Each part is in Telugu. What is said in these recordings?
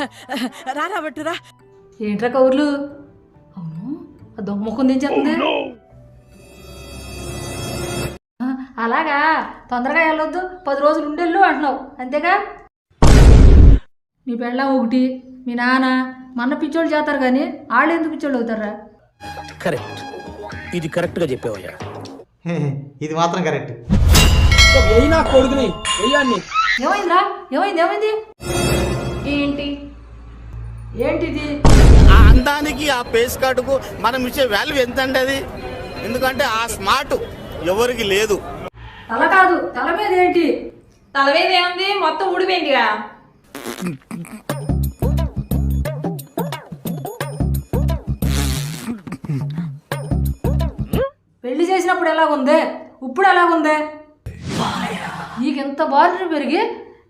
రారా బట్టురా ఏంట్రా కౌర్లు? అవును ఆ దొంగ ముఖం దించేస్తుంది. ఆ, అలాగా? తొందరగా వెళ్ళొద్దు పది రోజులు ఉండెళ్ళు అంటున్నావు అంతేగా? నీ పెళ్ళం ఒకటి మీ నాన్న మన పిచ్చోళ్ళు చేస్తారు కానీ వాళ్ళు ఎందుకు పిచ్చోళ్ళు అవుతారా? కరెక్ట్ ఇది కరెక్ట్గా చెప్పావయ్యా. ఇది మాత్రం కరెక్ట్ ఏమైందిరా? ఏమైంది ఏమైంది? ఏంటి? ఏంటిది? ఆ అందానికి ఆ పేస్ కార్డుకు మనం ఇచ్చే వాల్యూ ఎంత అండి అది ఎందుకంటే ఆ స్మార్ట్ ఎవరికి లేదు. తల కాదు తల మీద ఏంటి? తల మీద ఏముంది? మొత్తం ఊడిపోయిందిగా. పెళ్ళి చేసినప్పుడు ఎలాగుంది? ఇప్పుడు ఎలాగుంది? నీకెంత బాధ్యత పెరిగి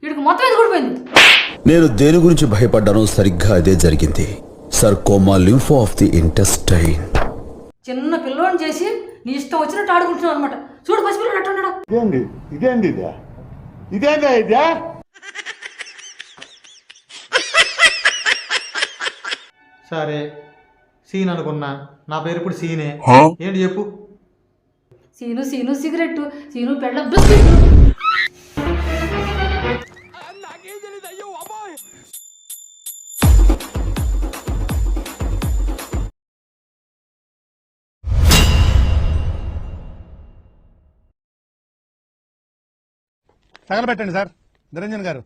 వీడికి మొత్తం ఇది కూడిపోయింది నేను దేని గురించి భయపడ్డానో సరిగ్గా అదే జరిగింది. Sarcoma lympho of the intestine. చిన్న పిల్లోని చేసి నీ ఇష్టం వచ్చినట్టు ఆడుకుంటున్నావు అనమాట చూడు పసిపిల్లడు అట్టున్నాడు ఇదేంది? ఇదేంది ఇదే? ఇదేందా ఇదే? సరే సీన్ అనుకున్నా. నా పేరు ఇప్పుడు సీనే. ఏంటి చెప్పు? సీను సీను సిగరెట్ సీను పెళ్ళ బిస్కెట్ తగలబెట్టండి సార్. నిరంజన్ గారు.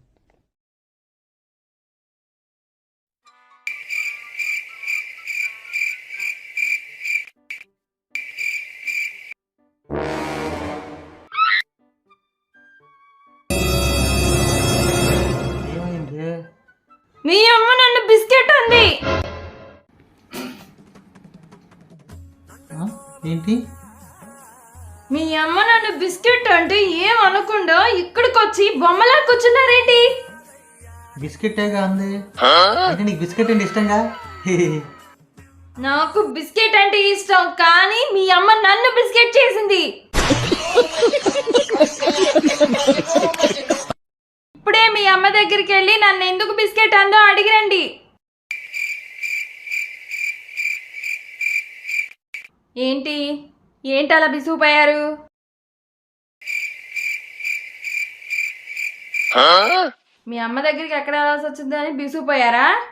ఏమైంది? మీ అమ్మ నన్ను బిస్కెట్ అంది? ఏంటి? మీ అమ్మ నన్ను బిస్కెట్ అంటే ఏం అనకుండా ఇక్కడికి వచ్చి బొమ్మలా కూర్చున్నారేంటి? అంటే నీకు బిస్కెట్ అంటే ఇష్టంగా? నాకు బిస్కెట్ అంటే ఇష్టం కానీ మీ అమ్మ నన్ను బిస్కెట్ చేసింది. ఇప్పుడే మీ అమ్మ దగ్గరికి వెళ్ళి నన్ను ఎందుకు బిస్కెట్ అందో అడిగిరండి. ఏంటి? ఏంటి అలా బిసుకుపోయారు మీ అమ్మ దగ్గరికి ఎక్కడ వెళ్ళాల్సి వచ్చింది అని బిసుకుపోయారా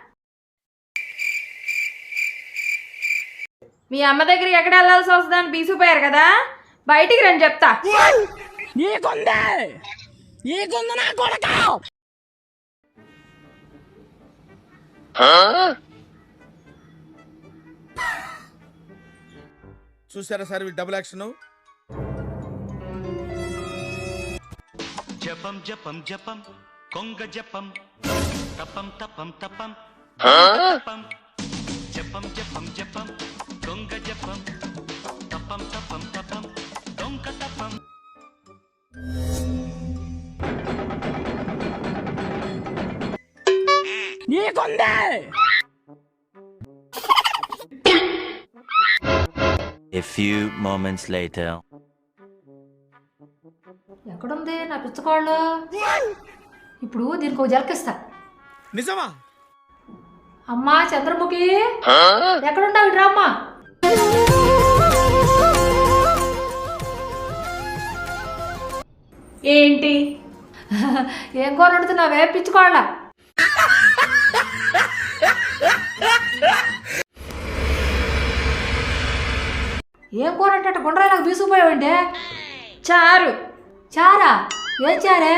మీ అమ్మ దగ్గరికి ఎక్కడ వెళ్ళాల్సి వస్తుందని బీసిపోయారు కదా? బయటికి రండి చెప్తా. నా కొడక! చూసారా సార్ వీళ్ళు డబుల్ యాక్షన్ జపం జపం జపం కొంగ జపం. తపం తపం తపం. తపం జపం జపం జపం కొంగ జపం. తపం తపం తపం దొంగ తపం. నీకుందే! A few moments later. ఎక్కడుంది నా పిచ్చకోళ్ళు? ఇప్పుడు దీనికి ఒక జలకిస్తా నిజమా? అమ్మా చంద్రముఖి! ఎక్కడుంటావు? ఇటు రామ్మా. ఏంటి? ఏం కూర వండుతున్నావే పిచ్చుకోళ్ళ? ఏం కూర అంటే గుండ్రాయిలకు బీసుకుపోయావంటే చారు. చారా? ఏం చారే?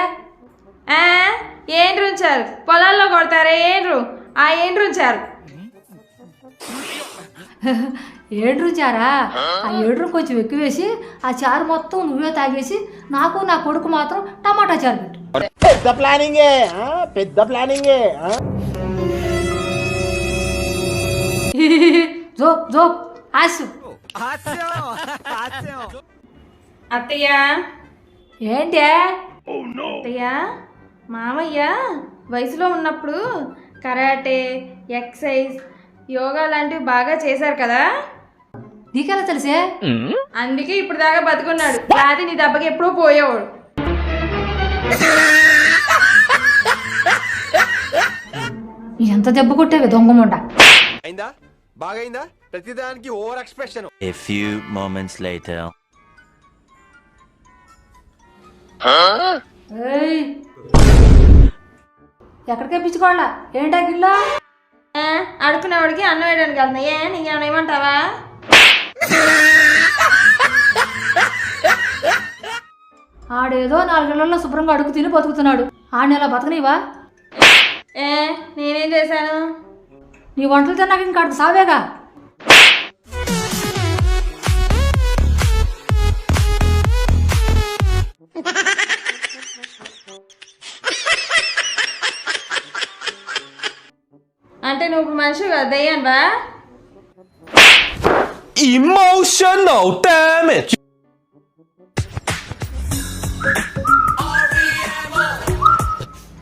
ఏండ్రు ఉంచారు పొలాల్లో కొడతారే ఏండ్రు ఆ ఏండ్రు ఉంచారు ఏడ్రు చారా? ఆ ఏడ్రు కొంచెం ఎక్కువేసి ఆ చారు మొత్తం నువ్వే తాగేసి నాకు నా కొడుకు మాత్రం టమాటా చారు పెట్టు. పెద్ద ప్లానింగే ఆ? పెద్ద ప్లానింగే? Joke joke. ఆసు అత్తయ్య. ఏంటే? అత్తయ్య మామయ్య వయసులో ఉన్నప్పుడు కరాటే ఎక్సైజ్ యోగా లాంటివి బాగా చేశారు కదా? నీకెలా తెలిసే? అందుకే ఇప్పుడు దాకా బతుకున్నాడు. లేకపోతే నీ దెబ్బకి ఎప్పుడూ పోయేవాడు. ఎంత దెబ్బ కొట్టేవి దొంగముండ అయిందా? బాగైందా ప్రతిదానికి over expression. A few moments later. ఏయ్. ఎక్కడికే పిచ్చుకోవాలా ఏంటా గిల్లా? ఏ, అడుకునేవాడికి అన్నం వేయడానికి వెళ్తున్నా. ఏ నీకేమైనా ఏమంటావా ఆడేదో నాలుగేళ్ళలో శుభ్రంగా అడుగు తిని బతుకుతున్నాడు. ఆడిని ఎలా బతకనివా ఏ నేనేం చేశాను? నీ వంటలు తిన్నాక ఇంకా అడుగు సావేగా? మనిషి కదా దయ్యాను బా Emotional damage.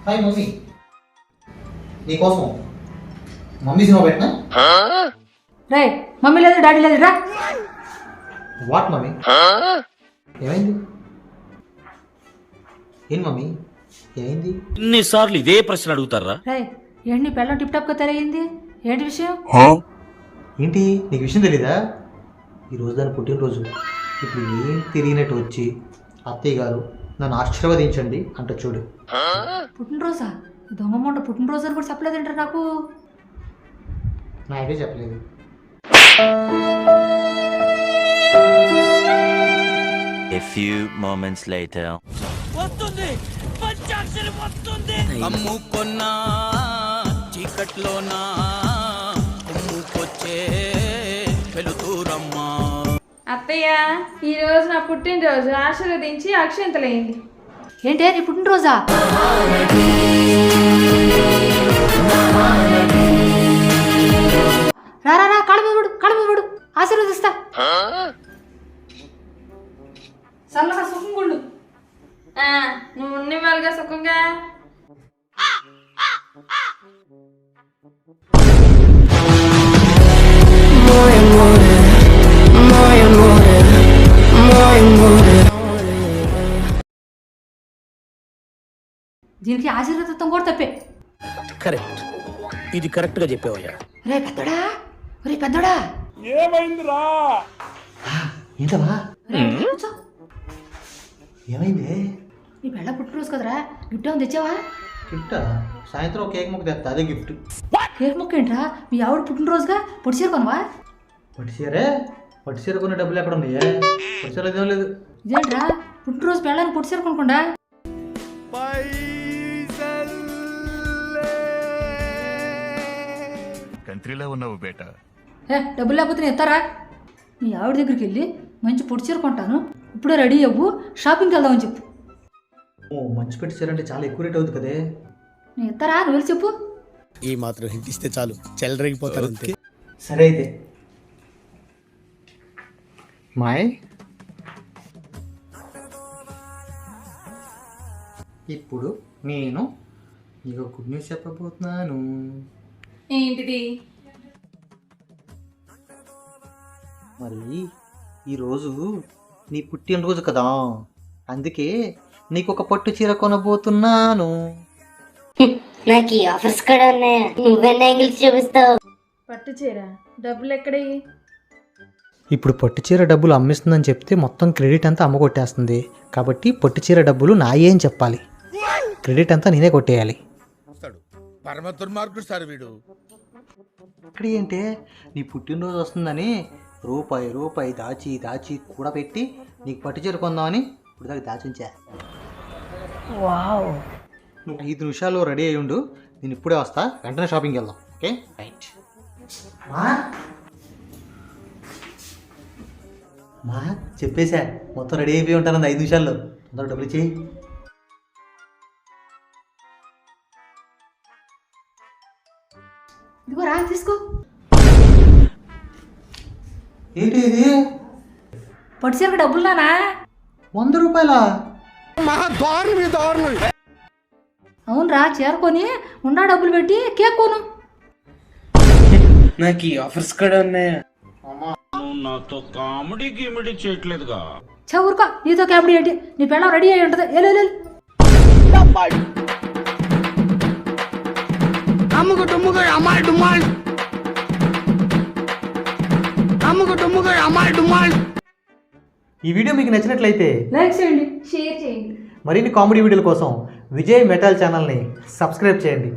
హాయ్ మమ్మీ నీకోసం మమ్మీ సినిమా పెట్టినా? రే మమ్మీ లేదు డాడీ లేదు రా. What mummy? ఏమైంది? ఏం మమ్మీ? ఏమైంది? ఎన్నిసార్లు ఇదే ప్రశ్న అడుగుతారా? రే ఏంటి నీ పెళ్ళం టిప్ టాప్గా తెరయింది? ఏంటి విషయం? ఏంటి? నీకు విషయం తెలీదా? ఈరోజు దాని పుట్టినరోజు. ఇప్పుడు ఏం తెలియనట్టు వచ్చి అత్తయ్య గారు నన్ను ఆశీర్వదించండి అంట చూడు. పుట్టినరోజా? దొంగ మొండ పుట్టినరోజు అని కూడా చెప్పలేదంటారు నాకు? నాకే చెప్పలేదు. A few moments later. అమ్ముకున్నా చీకట్లోనా? అమ్ముకొచ్చే వెలుతురమ్మా అత్తయ్య ఈ రోజు నా పుట్టినరోజు ఆశీర్వదించి అక్షంతలైంది. ఏంటే నీ పుట్టినరోజా? రా రా మీద పడు ఆశీర్వదిస్తా. చల్లగా సుఖంగుళ్ళు ఆ, నువ్వు ఉన్న వాళ్ళగా సుఖంగా. దీనికి ఆశీర్వదిత్వం కూడా తప్పే. కరెక్ట్. ఇది కరెక్ట్గా చెప్పావయ్యా. రే పెద్దడా రే పెద్దడా. ఏంటవా రే, కూర్చో. ఏమైంది? నీ పెళ్ళ పుట్టినరోజు కదరా గిఫ్ట్ ఏమైనా తెచ్చావా? గిఫ్ట్? సాయంత్రం కేక్ ముక్క తెస్తా అదే గిఫ్ట్. కేక్ ముక్క ఏంట్రా? మీ ఆవిడ పుట్టినరోజుగా పొడి చీర కొనవా? పట్టిసీరే పట్టిసీర కొనే డబ్బులు ఎక్కడ ఉన్నాయే? పట్టిసీర అదేం లేదు. ఇదేంట్రా పుట్టినరోజు పొడి చీర కొనుక్కుండా కంట్రీలో ఉన్నావు బేటా. ఏ డబ్బులు లేకపోతే నేను ఇస్తారా మీ ఆవిడ దగ్గరికి వెళ్ళి మంచి పొడి చీర కొంటాను. ఇప్పుడే రెడీ అవ్వు షాపింగ్కి వెళ్దామని చెప్పు. ఓ మంచి పెట్టిసీర అంటే చాలా ఎక్కువ రేట్ అవుతుంది కదే. నేను ఇస్తారా నువ్వు వెళ్ళి చెప్పు. ఈ మాత్రం హింట్ ఇస్తే చాలు. చెలరేగిపోతారు అంతే. సరే అయితే. మాయ్? ఇప్పుడు నేను నీకు గుడ్ న్యూస్ చెప్పబోతున్నాను. ఏంటిది? మరి ఈరోజు నీ పుట్టినరోజు కదా. అందుకే నీకు ఒక పట్టు చీర కొనబోతున్నాను. నాకు ఈ ఆఫర్స్ కూడా ఉన్నాయా? నువ్వెన్ని యాంగిల్స్ చూపిస్తావు? పట్టు చీర డబ్బులు ఎక్కడయ్యి ఇప్పుడు పట్టు చీర డబ్బులు అమ్మిస్తుందని చెప్తే మొత్తం క్రెడిట్ అంతా అమ్మ కొట్టేస్తుంది కాబట్టి పట్టు చీర డబ్బులు నాయే అని చెప్పాలి. క్రెడిట్ అంతా నేనే కొట్టేయాలి. పరమ దుర్మార్గుడు సార్ వీడు. ఇక్కడ ఏంటే నీ పుట్టినరోజు వస్తుందని రూపాయి రూపాయి దాచి దాచి కూడా పెట్టి నీకు పట్టు చీర కొందామని ఇప్పుడు దాకా దాచుంచా. నువ్వు ఐదు నిమిషాల్లో రెడీ అయ్యి ఉండు నేను ఇప్పుడే వస్తా వెంటనే షాపింగ్కి వెళ్దాం ఓకే? రైట్. మా? చెప్పేశా మొత్తం రెడీ అయిపోయి ఉంటాను ఐదు నిమిషాల్లో. తొందర డబ్బులు చేయి ఇదిగో రా తీసుకో. ఏంటి ఇది పట్టు డబ్బులు నానా? వంద రూపాయలా? అవునరా చీర కొని ఉండా డబ్బులు పెట్టి కేక్ కొను. నాకు ఈ ఆఫర్స్ కూడా ఉన్నాయా? చా ఊరుకో నీతో క్యాబడి ఏంటి? నీ పెళ్ళం రెడీ అయి ఉంటుంది. ఏ అమ్మ అమ్ముకు డుమ్ముకు అమ్మాయి డుమ్మాల్ అమ్ముకు డుమ్ముకు అమ్మాయి డుమ్మాల్ ఈ వీడియో మీకు నచ్చినట్లయితే లైక్ చేయండి షేర్ చేయండి. మరిన్ని కామెడీ వీడియోల కోసం విజయ్ మెటల్ ఛానల్ని సబ్స్క్రైబ్ చేయండి.